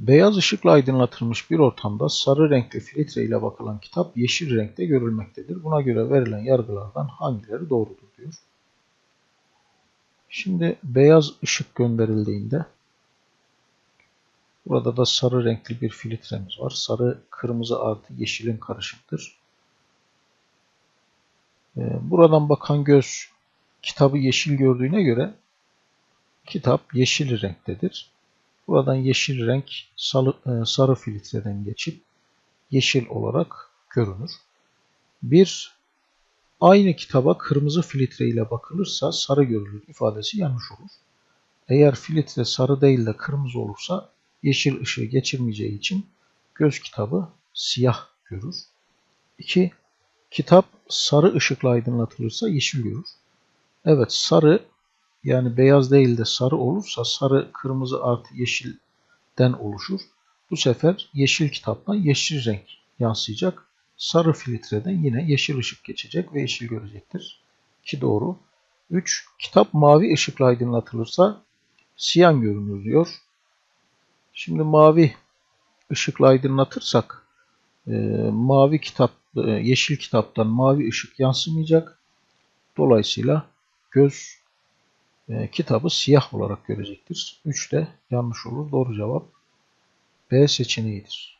Beyaz ışıkla aydınlatılmış bir ortamda sarı renkli filtre ile bakılan kitap yeşil renkte görülmektedir. Buna göre verilen yargılardan hangileri doğrudur diyor. Şimdi beyaz ışık gönderildiğinde burada da sarı renkli bir filtremiz var. Sarı, kırmızı artı yeşilin karışıktır. Ee, Buradan bakan göz kitabı yeşil gördüğüne göre kitap yeşil renktedir. Buradan yeşil renk sarı, e, sarı filtreden geçip yeşil olarak görünür. Bir aynı kitaba kırmızı filtre ile bakılırsa sarı görülür ifadesi yanlış olur. Eğer filtre sarı değil de kırmızı olursa yeşil ışığı geçirmeyeceği için göz kitabı siyah görür. 2. Kitap sarı ışıkla aydınlatılırsa yeşil görür. Evet sarı yani beyaz değil de sarı olursa sarı, kırmızı artı yeşilden oluşur. Bu sefer yeşil kitaptan yeşil renk yansıyacak. Sarı filtreden yine yeşil ışık geçecek ve yeşil görecektir. Ki doğru. 3. Kitap mavi ışıkla aydınlatılırsa siyan görünür diyor. Şimdi mavi ışıkla aydınlatırsak e, mavi kitap, e, yeşil kitaptan mavi ışık yansımayacak. Dolayısıyla göz e, kitabı siyah olarak görecektir. 3 de yanlış olur. Doğru cevap B seçeneğidir.